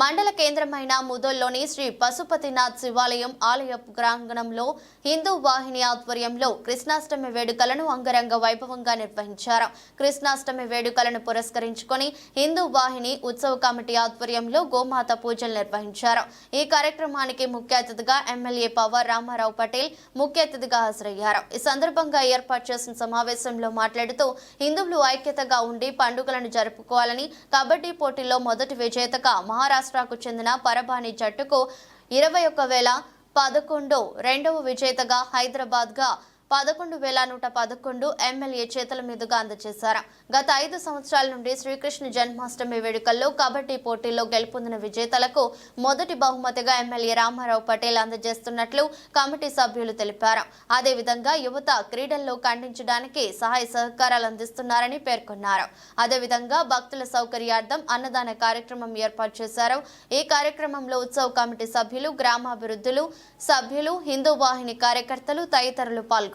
మండల కేంద్రమైన ముదోల్లోని శ్రీ పశుపతినాథ్ శివాలయం ఆలయ ప్రాంగణంలో హిందూ వాహిని ఆధ్వర్యంలో కృష్ణాష్టమి వేడుకలను అంగరంగ వైభవంగా నిర్వహించారు. కృష్ణాష్టమి వేడుకలను పురస్కరించుకొని హిందూ వాహిని ఉత్సవ కమిటీ ఆధ్వర్యంలో గోమాత పూజలు నిర్వహించారు. ఈ కార్యక్రమానికి ముఖ్య అతిథిగా ఎమ్మెల్యే పవర్ రామారావు పటేల్ ముఖ్య అతిథిగా హాజరయ్యారు. ఈ సందర్భంగా ఏర్పాటు చేసిన సమావేశంలో మాట్లాడుతూ హిందువులు ఐక్యతగా ఉండి పండుగలను జరుపుకోవాలని కబడ్డీ పోటీల్లో మొదటి విజేతగా మహారాష్ట్ర మహారాష్ట్రకు చెందిన పరభాని జట్టుకు ఇరవై ఒక్క వేల పదకొండు రెండవ విజేతగా హైదరాబాద్గా పదకొండు వేల నూట పదకొండు ఎమ్మెల్యే చేతుల మీదుగా అందజేశారు. గత ఐదు సంవత్సరాల నుండి శ్రీకృష్ణ జన్మాష్టమి వేడుకల్లో కబడ్డీ పోటీల్లో గెలుపొందిన విజేతలకు మొదటి బహుమతిగా ఎమ్మెల్యే రామారావు పటేల్ అందజేస్తున్నట్లు కమిటీ సభ్యులు తెలిపారు. అదేవిధంగా యువత క్రీడల్లో ఖండించడానికి సహాయ సహకారాలు అందిస్తున్నారని పేర్కొన్నారు. అదేవిధంగా భక్తుల సౌకర్యార్థం అన్నదాన కార్యక్రమం ఏర్పాటు చేశారు. ఈ కార్యక్రమంలో ఉత్సవ కమిటీ సభ్యులు గ్రామాభివృద్ధులు సభ్యులు హిందూ వాహిని కార్యకర్తలు తదితరులు పాల్గొన్నారు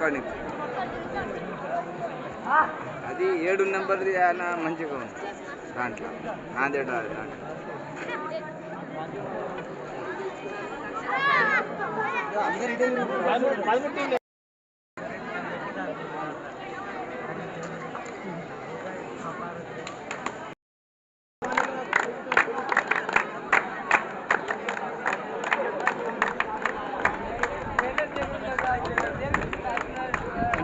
రికార్డింగ్ అది ఏడు నెంబర్ది ఆయన మంచిగా ఉంది దాంట్లో. నాందేడ్ రాదు దాంట్లో.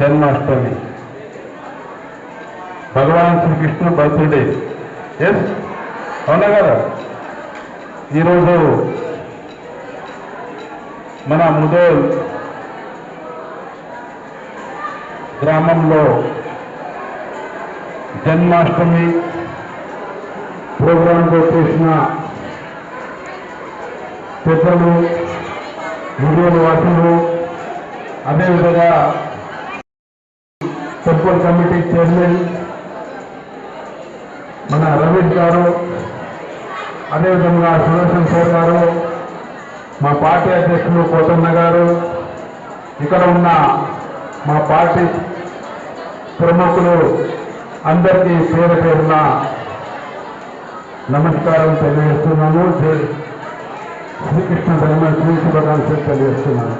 జన్మాష్టమి. భగవాన్ శ్రీకృష్ణుడు బర్త్డే. ఎస్ అవునా కదా? ఈరోజు మన ముదోల్ గ్రామంలో జన్మాష్టమి ప్రోగ్రాంలో చేసిన పెద్దలు ముదోల్ వాసులు అదేవిధంగా టెంపుల్ కమిటీ చైర్మన్ మన రమేష్ గారు అదేవిధంగా సుదర్శన్ సార్ గారు మా పార్టీ అధ్యక్షులు కోటన్న గారు ఇక్కడ ఉన్న మా పార్టీ ప్రముఖులు అందరికీ పేరు పేరున నమస్కారం తెలియజేస్తున్నాను శ్రీకృష్ణ ధర్మ శ్రీ శుభాకాంక్షలు తెలియజేస్తున్నాను.